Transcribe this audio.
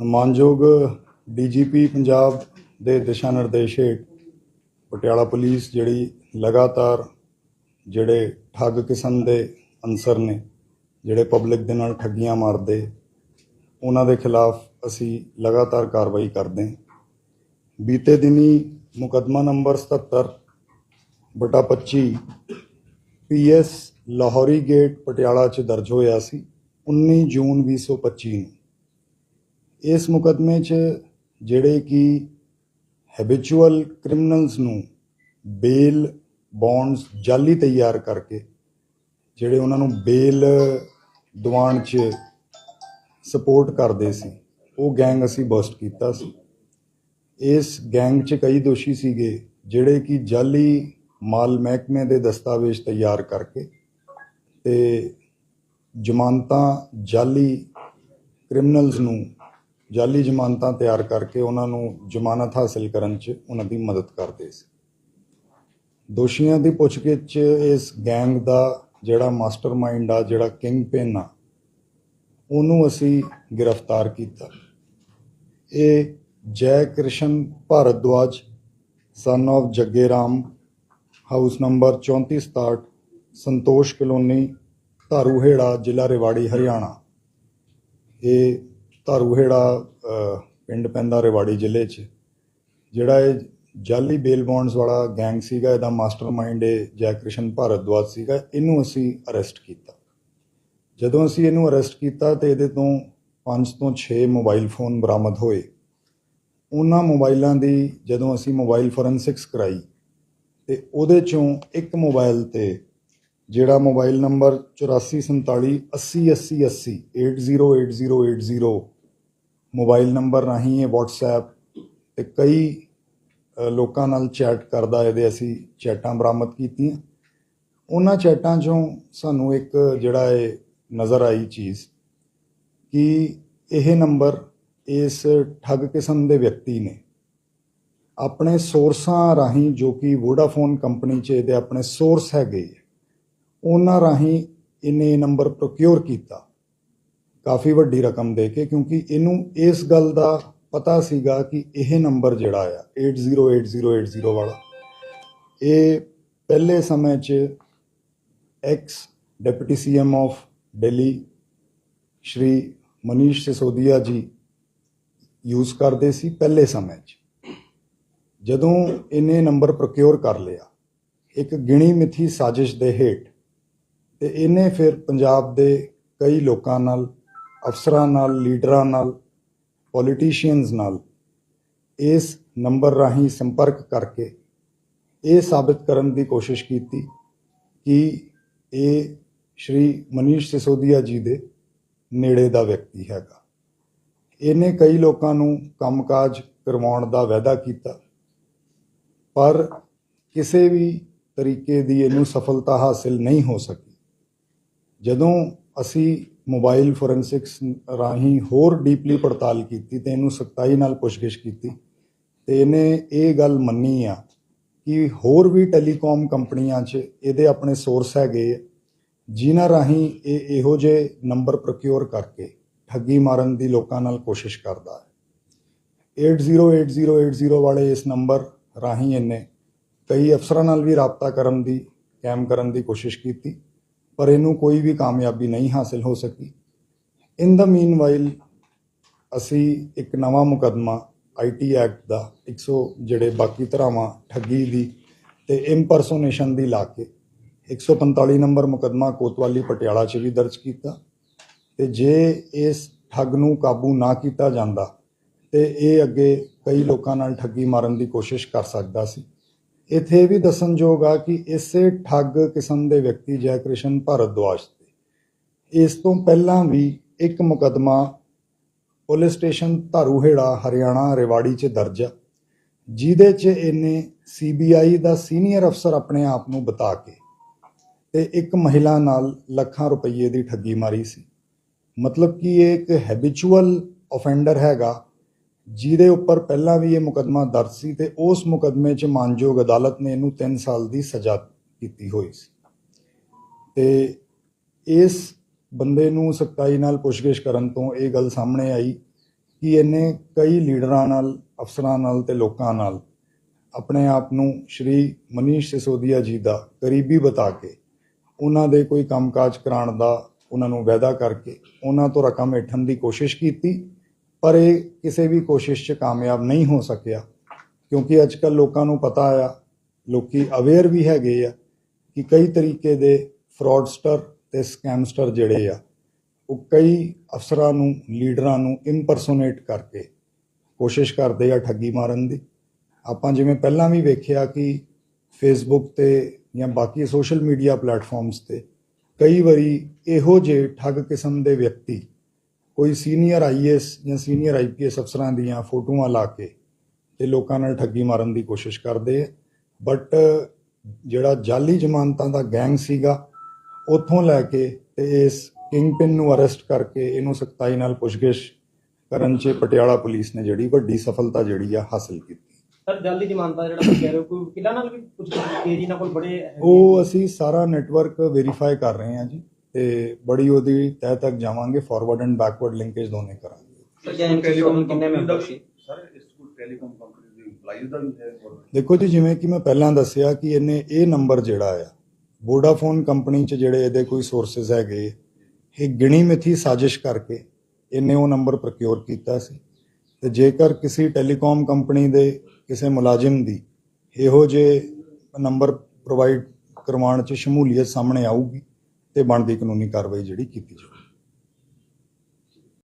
ਮਾਨਯੋਗ ਡੀਜੀਪੀ ਪੰਜਾਬ ਦੇ ਦਿਸ਼ਾ ਨਿਰਦੇਸ਼ ਹੇਠ ਪਟਿਆਲਾ ਪੁਲਿਸ ਜਿਹੜੀ ਲਗਾਤਾਰ ਜਿਹੜੇ ਠੱਗ ਕਿਸਮ ਦੇ ਅਨਸਰ ਨੇ, ਜਿਹੜੇ ਪਬਲਿਕ ਦੇ ਨਾਲ ਠੱਗੀਆਂ ਮਾਰਦੇ, ਉਹਨਾਂ ਦੇ ਖਿਲਾਫ ਅਸੀਂ ਲਗਾਤਾਰ ਕਾਰਵਾਈ ਕਰਦੇ ਹਾਂ। ਬੀਤੇ ਦਿਨੀ ਮੁਕੱਦਮਾ ਨੰਬਰ 77 ਬਟਾ 25 P S Lahori gate Patiala 'ਚ ਦਰਜ ਹੋਇਆ ਸੀ 19 ਜੂਨ 2025 ਨੂੰ। ਇਸ ਮੁਕੱਦਮੇ 'ਚ ਜਿਹੜੇ ਕਿ ਹੈਬਿਚੁਅਲ ਕ੍ਰਿਮੀਨਲਸ ਨੂੰ ਬੇਲ ਬੌਂਡਸ ਜਾਲੀ ਤਿਆਰ ਕਰਕੇ, ਜਿਹੜੇ ਉਹਨਾਂ ਨੂੰ ਬੇਲ ਦਿਵਾਉਣ 'ਚ ਸਪੋਰਟ ਕਰਦੇ ਸੀ, ਉਹ ਗੈਂਗ ਅਸੀਂ ਬਸਟ ਕੀਤਾ ਸੀ। ਇਸ ਗੈਂਗ 'ਚ ਕਈ ਦੋਸ਼ੀ ਸੀਗੇ, ਜਿਹੜੇ ਕਿ ਜਾਲੀ ਮਾਲ ਮਹਿਕਮੇ ਦੇ ਦਸਤਾਵੇਜ਼ ਤਿਆਰ ਕਰਕੇ ਤੇ ਜ਼ਮਾਨਤਾਂ ਜਾਲੀ ਕ੍ਰਿਮੀਨਲਸ ਨੂੰ ਜਾਲੀ ਜ਼ਮਾਨਤਾਂ ਤਿਆਰ ਕਰਕੇ ਉਹਨਾਂ ਨੂੰ ਜ਼ਮਾਨਤ ਹਾਸਲ ਕਰਨ 'ਚ ਉਹਨਾਂ ਦੀ ਮਦਦ ਕਰਦੇ ਸੀ। ਦੋਸ਼ੀਆਂ ਦੀ ਪੁੱਛਗਿੱਛ ਇਸ ਗੈਂਗ ਦਾ ਜਿਹੜਾ ਮਾਸਟਰਮਾਈਂਡ ਆ, ਜਿਹੜਾ ਕਿੰਗ ਪਿਨ ਆ, ਉਹਨੂੰ ਅਸੀਂ ਗ੍ਰਿਫਤਾਰ ਕੀਤਾ। ਇਹ ਜੈ Krishna Bhardwaj son of Jagge Ram house number 3467 Santosh colony, Dharuhera, ਜ਼ਿਲ੍ਹਾ ਰੇਵਾੜੀ, ਹਰਿਆਣਾ। ਇਹ ਧਾਰੂਹੇੜਾ ਪਿੰਡ ਪੈਂਦਾ ਰੇਵਾੜੀ ਜ਼ਿਲ੍ਹੇ 'ਚ, ਜਿਹੜਾ ਇਹ ਜਾਲੀ ਬੇਲ ਬੌਂਡਸ ਵਾਲਾ ਗੈਂਗ ਸੀਗਾ, ਇਹਦਾ ਮਾਸਟਰਮਾਈਂਡ ਇਹ ਜੈਕ੍ਰਿਸ਼ਨ ਭਾਰਦਵਾਜ ਸੀਗਾ, ਇਹਨੂੰ ਅਸੀਂ ਅਰੈਸਟ ਕੀਤਾ। ਜਦੋਂ ਅਸੀਂ ਇਹਨੂੰ ਅਰੈਸਟ ਕੀਤਾ ਤੇ ਇਹਦੇ ਤੋਂ 5 ਤੋਂ 6 ਮੋਬਾਈਲ ਫੋਨ ਬਰਾਮਦ ਹੋਏ। ਉਹਨਾਂ ਮੋਬਾਈਲਾਂ ਦੀ ਜਦੋਂ ਅਸੀਂ ਮੋਬਾਈਲ ਫੋਰੈਂਸਿਕਸ ਕਰਾਈ, ਤੇ ਉਹਦੇ ਚੋਂ ਇੱਕ ਮੋਬਾਈਲ ਤੇ ਜਿਹੜਾ ਮੋਬਾਈਲ ਨੰਬਰ 8447 808080 808080 ਮੋਬਾਈਲ ਨੰਬਰ ਰਾਹੀਂ ਇਹ WhatsApp ਤੇ ਕਈ ਲੋਕਾਂ ਨਾਲ ਚੈਟ ਕਰਦਾ ਇਹਦੇ ਅਸੀਂ ਚੈਟਾਂ ਬਰਾਮਦ ਕੀਤੀਆਂ। ਉਹਨਾਂ ਚੈਟਾਂ 'ਚੋਂ ਸਾਨੂੰ ਇੱਕ ਜਿਹੜਾ ਇਹ ਨਜ਼ਰ ਆਈ ਚੀਜ਼ ਕਿ ਇਹ ਨੰਬਰ ਇਸ ਠੱਗ ਕਿਸਮ ਦੇ ਵਿਅਕਤੀ ਨੇ। ਆਪਣੇ ਸੋਰਸਾਂ ਰਾਹੀਂ ਜੋ ਕਿ ਵੋਡਾਫੋਨ ਕੰਪਨੀ 'ਚ ਇਹਦੇ ਆਪਣੇ ਸੋਰਸ ਹੈਗੇ ਉਹਨਾਂ ਰਾਹੀਂ ਇਹਨੇ ਇਹ ਨੰਬਰ ਪ੍ਰੋਕਿਉਰ ਕੀਤਾ। ਕਾਫੀ ਵੱਡੀ ਰਕਮ ਦੇ ਕੇ, ਕਿਉਂਕਿ ਇਹਨੂੰ ਇਸ ਗੱਲ ਦਾ ਪਤਾ ਸੀਗਾ ਕਿ ਇਹ ਨੰਬਰ ਜਿਹੜਾ ਆ 808080 ਵਾਲਾ, ਇਹ ਪਹਿਲੇ ਸਮੇਂ 'ਚ ex deputy CM of Delhi Shri Manish Sisodia ji use ਕਰਦੇ ਸੀ ਪਹਿਲੇ ਸਮੇਂ 'ਚ। ਜਦੋਂ ਇਹਨੇ ਨੰਬਰ ਪ੍ਰੋਕਿਉਰ ਕਰ ਲਿਆ, ਇੱਕ ਗਿਣੀ ਮਿਥੀ ਸਾਜ਼ਿਸ਼ ਦੇ ਹੇਠ, ਤੇ ਇਹਨੇ ਫਿਰ ਪੰਜਾਬ ਦੇ ਕਈ ਲੋਕਾਂ ਨਾਲ ਅਫਸਰਾਂ ਨਾਲ, ਲੀਡਰਾਂ ਨਾਲ ਪੋਲੀਟੀਸ਼ੀਅਨਸ ਨਾਲ ਇਸ ਨੰਬਰ ਰਾਹੀਂ ਸੰਪਰਕ ਕਰਕੇ ਇਹ ਸਾਬਿਤ ਕਰਨ ਦੀ ਕੋਸ਼ਿਸ਼ ਕੀਤੀ ਕਿ ਇਹ ਸ਼੍ਰੀ ਮਨੀਸ਼ ਸਿਸੋਦੀਆ ਜੀ ਦੇ ਨੇੜੇ ਦਾ ਵਿਅਕਤੀ ਹੈਗਾ। ਇਹਨੇ ਕਈ ਲੋਕਾਂ ਨੂੰ ਕੰਮਕਾਜ ਕਰਵਾਉਣ ਦਾ ਵਾਅਦਾ ਕੀਤਾ, ਪਰ ਕਿਸੇ ਵੀ ਤਰੀਕੇ ਦੀ ਇਹਨੂੰ ਸਫਲਤਾ ਹਾਸਿਲ ਨਹੀਂ ਹੋ ਸਕੀ। ਜਦੋਂ ਅਸੀਂ ਮੋਬਾਈਲ ਫੋਰੈਂਸਿਕਸ ਰਾਹੀਂ ਹੋਰ ਡੀਪਲੀ ਪੜਤਾਲ ਕੀਤੀ ਤੇ ਇਹਨੂੰ ਸਖਤਾਈ ਨਾਲ ਪੁੱਛਗਿੱਛ ਕੀਤੀ ਤੇ ਇਹਨੇ ਇਹ ਗੱਲ ਮੰਨੀ ਆ ਕਿ ਹੋਰ ਵੀ ਟੈਲੀਕਾਮ ਕੰਪਨੀਆਂ 'ਚ ਇਹਦੇ ਆਪਣੇ ਸੋਰਸ ਹੈਗੇ ਆ, ਜਿਨ੍ਹਾਂ ਰਾਹੀਂ ਇਹ ਇਹੋ ਜਿਹੇ ਨੰਬਰ ਪ੍ਰੋਕਿਉਰ ਕਰਕੇ ਠੱਗੀ ਮਾਰਨ ਦੀ ਲੋਕਾਂ ਨਾਲ ਕੋਸ਼ਿਸ਼ ਕਰਦਾ ਹੈ। 808080 ਵਾਲੇ ਇਸ ਨੰਬਰ ਰਾਹੀਂ ਇਹਨੇ ਕਈ ਅਫਸਰਾਂ ਨਾਲ ਵੀ ਰਾਬਤਾ ਕਰਨ ਦੀ ਕੈਮ ਕਰਨ ਦੀ ਕੋਸ਼ਿਸ਼ ਕੀਤੀ। ਪਰ ਇਹਨੂੰ ਕੋਈ ਵੀ ਕਾਮਯਾਬੀ ਨਹੀਂ ਹਾਸਿਲ ਹੋ ਸਕੀ। ਇਨ ਦਾ ਮੀਨਵਾਈਲ ਅਸੀਂ ਇੱਕ ਨਵਾਂ ਮੁਕੱਦਮਾ ਆਈਟੀ ਐਕਟ ਦਾ 100 ਜਿਹੜੇ ਬਾਕੀ ਧਰਾਵਾਂ ਠੱਗੀ ਦੀ ਤੇ ਇੰਪਰਸੋਨੇਸ਼ਨ ਦੀ ਲਾ ਕੇ 145 ਨੰਬਰ ਮੁਕੱਦਮਾ ਕੋਤਵਾਲੀ ਪਟਿਆਲਾ 'ਚ ਵੀ ਦਰਜ ਕੀਤਾ ਤੇ ਜੇ ਇਸ ਠੱਗ ਨੂੰ ਕਾਬੂ ਨਾ ਕੀਤਾ ਜਾਂਦਾ ਤੇ ਇਹ ਅੱਗੇ ਕਈ ਲੋਕਾਂ ਨਾਲ ਠੱਗੀ ਮਾਰਨ ਦੀ ਕੋਸ਼ਿਸ਼ ਕਰ ਸਕਦਾ ਸੀ। ਇੱਥੇ ਇਹ ਵੀ ਦੱਸਣਯੋਗ ਆ ਕਿ ਇਸੇ ਠੱਗ ਕਿਸਮ ਦੇ ਵਿਅਕਤੀ ਜੈ ਕ੍ਰਿਸ਼ਨ ਭਾਰਦਵਾਜ ਤੇ ਇਸ ਤੋਂ ਪਹਿਲਾਂ ਵੀ ਇੱਕ ਮੁਕੱਦਮਾ ਪੁਲਿਸ ਸਟੇਸ਼ਨ ਧਾਰੂਹੇੜਾ, ਹਰਿਆਣਾ, ਰੇਵਾੜੀ 'ਚ ਦਰਜ ਆ, ਜਿਹਦੇ 'ਚ ਇਹਨੇ ਸੀਬੀਆਈ ਦਾ ਸੀਨੀਅਰ ਅਫਸਰ ਆਪਣੇ ਆਪ ਨੂੰ ਬਤਾ ਕੇ ਤੇ ਇੱਕ ਮਹਿਲਾ ਨਾਲ ਲੱਖਾਂ ਰੁਪਏ ਦੀ ਠੱਗੀ ਮਾਰੀ ਸੀ। ਮਤਲਬ ਕਿ ਇਹ ਇੱਕ ਹੈਬਿਚੁਅਲ ਆਫੈਂਡਰ ਹੈਗਾ ਜਿਹਦੇ ਉੱਪਰ ਪਹਿਲਾਂ ਵੀ ਇਹ ਮੁਕੱਦਮਾ ਦਰਜ ਸੀ ਤੇ ਉਸ ਮੁਕੱਦਮੇ 'ਚ ਮਾਨਯੋਗ ਅਦਾਲਤ ਨੇ ਇਹਨੂੰ 3 ਸਾਲ ਦੀ ਸਜ਼ਾ ਕੀਤੀ ਹੋਈ ਸੀ। ਤੇ ਇਸ ਬੰਦੇ ਨੂੰ ਸਖਤਾਈ ਨਾਲ ਪੁੱਛਗਿੱਛ ਕਰਨ ਤੋਂ ਇਹ ਗੱਲ ਸਾਹਮਣੇ ਆਈ ਕਿ ਇਹਨੇ ਕਈ ਲੀਡਰਾਂ ਨਾਲ, ਅਫਸਰਾਂ ਨਾਲ ਤੇ ਲੋਕਾਂ ਨਾਲ ਆਪਣੇ ਆਪ ਨੂੰ ਸ਼੍ਰੀ ਮਨੀਸ਼ ਸਿਸੋਦੀਆ ਜੀ ਦਾ ਕਰੀਬੀ ਬਤਾ ਕੇ, ਉਹਨਾਂ ਦੇ ਕੋਈ ਕੰਮਕਾਜ ਕਰਾਉਣ ਦਾ ਉਹਨਾਂ ਨੂੰ ਵਾਅਦਾ ਕਰਕੇ, ਉਹਨਾਂ ਤੋਂ ਰਕਮ ਹੇਠਣ ਦੀ ਕੋਸ਼ਿਸ਼ ਕੀਤੀ ਪਰ ਇਹ ਕਿਸੇ ਵੀ ਕੋਸ਼ਿਸ਼ 'ਚ ਕਾਮਯਾਬ ਨਹੀਂ ਹੋ ਸਕਿਆ, ਕਿਉਂਕਿ ਅੱਜ ਕੱਲ੍ਹ ਲੋਕਾਂ ਨੂੰ ਪਤਾ ਆ, ਲੋਕੀ ਅਵੇਅਰ ਵੀ ਹੈਗੇ ਆ ਕਿ ਕਈ ਤਰੀਕੇ ਦੇ ਫਰਾਡਸਟਰ ਤੇ ਸਕੈਮਸਟਰ ਜਿਹੜੇ ਆ, ਉਹ ਕਈ ਅਫਸਰਾਂ ਨੂੰ, ਲੀਡਰਾਂ ਨੂੰ ਇੰਪਰਸੋਨੇਟ ਕਰਕੇ ਕੋਸ਼ਿਸ਼ ਕਰਦੇ ਆ ਠੱਗੀ ਮਾਰਨ ਦੀ। ਆਪਾਂ ਜਿਵੇਂ ਪਹਿਲਾਂ ਵੀ ਵੇਖਿਆ ਕਿ ਫੇਸਬੁੱਕ ਤੇ ਜਾਂ ਬਾਕੀ ਸੋਸ਼ਲ ਮੀਡੀਆ ਪਲੇਟਫਾਰਮਸ ਤੇ ਕਈ ਵਾਰੀ ਇਹੋ ਜਿਹੇ ਠੱਗ ਕਿਸਮ ਦੇ ਵਿਅਕਤੀ ਕੋਈ ਸੀਨੀਅਰ ਆਈਐਸ ਜਾਂ ਸੀਨੀਅਰ ਆਈਪੀਐਸ ਅਫਸਰਾਂ ਦੀਆਂ ਫੋਟੋਆਂ ਲਾ ਕੇ ਤੇ ਲੋਕਾਂ ਨਾਲ ਠੱਗੀ ਮਾਰਨ ਦੀ ਕੋਸ਼ਿਸ਼ ਕਰਦੇ ਆ। ਬਟ ਜਿਹੜਾ ਜਾਲੀ ਜ਼ਮਾਨਤਾਂ ਦਾ ਗੈਂਗ ਸੀਗਾ ਉੱਥੋਂ ਲੈ ਕੇ ਤੇ ਇਸ ਕਿੰਗਪਿਨ ਨੂੰ ਅਰੈਸਟ ਕਰਕੇ ਇਹਨੂੰ ਸਖਤਾਈ ਨਾਲ ਪੁੱਛਗਿੱਛ ਕਰਨ 'ਚ ਪਟਿਆਲਾ ਪੁਲਿਸ ਨੇ ਜਿਹੜੀ ਵੱਡੀ ਸਫਲਤਾ ਜਿਹੜੀ ਆ ਹਾਸਲ ਕੀਤੀ। ਸਰ ਜਲਦੀ ਜ਼ਮਾਨਤ ਜਿਹੜਾ ਤੁਸੀਂ ਕਹਿ ਰਹੇ ਹੋ ਕੋਈ ਵਕੀਲਾਂ ਨਾਲ ਵੀ ਕੁਝ ਤੇਜ਼ੀ ਨਾਲ ਕੋਲ ਬੜੇ ਉਹ ਅਸੀਂ ਸਾਰਾ ਨੈਟਵਰਕ ਵੈਰੀਫਾਈ ਕਰ ਰਹੇ ਹਾਂ ਜੀ। ਤੇ ਬੜੀ ਉਹਦੀ ਤਹਿ ਤੱਕ ਜਾਵਾਂਗੇ ਫਾਰਵਰਡ ਐਂਡ ਬੈਕਵਰਡ ਲਿੰਕੇਜ ਦੋਨੇ ਕਰਾਂਗੇ। ਸਰ ਜੈਨ ਕੋਲ ਕਿੰਨੇ ਮੈਂਬਰ ਸੀ? ਸਰ ਇਸ ਕੋਲ ਟੈਲੀਕਾਮ ਕੰਪਨੀ ਦੇ EMPLOYEES ਦਾ ਵੀ ਹੈ ਔਰ ਦੇਖੋ ਜੀ ਜਿਵੇਂ ਕਿ ਮੈਂ ਪਹਿਲਾਂ ਦੱਸਿਆ ਕਿ ਇਹਨੇ ਇਹ ਨੰਬਰ ਜਿਹੜਾ ਆ ਵੋਡਾਫੋਨ ਕੰਪਨੀ 'ਚ ਜਿਹੜੇ ਇਹਦੇ ਕੋਈ ਸੋਰਸਸ ਹੈਗੇ ਇਹ ਗਿਣੀ ਮਿਥੀ ਸਾਜ਼ਿਸ਼ ਕਰਕੇ ਇਹਨੇ ਉਹ ਨੰਬਰ ਪ੍ਰੋਕਿਉਰ ਕੀਤਾ ਸੀ। ਤੇ ਜੇਕਰ ਕਿਸੇ ਟੈਲੀਕਾਮ ਕੰਪਨੀ ਦੇ ਕਿਸੇ ਮੁਲਾਜ਼ਮ ਦੀ ਇਹੋ ਜਿਹੇ ਨੰਬਰ ਪ੍ਰੋਵਾਈਡ ਕਰਵਾਉਣ 'ਚ ਸ਼ਮੂਲੀਅਤ ਸਾਹਮਣੇ ਆਊਗੀ ਤੇ ਬਣਦੀ ਕਾਨੂੰਨੀ ਕਾਰਵਾਈ ਜਿਹੜੀ ਕੀਤੀ ਜਾਵੇ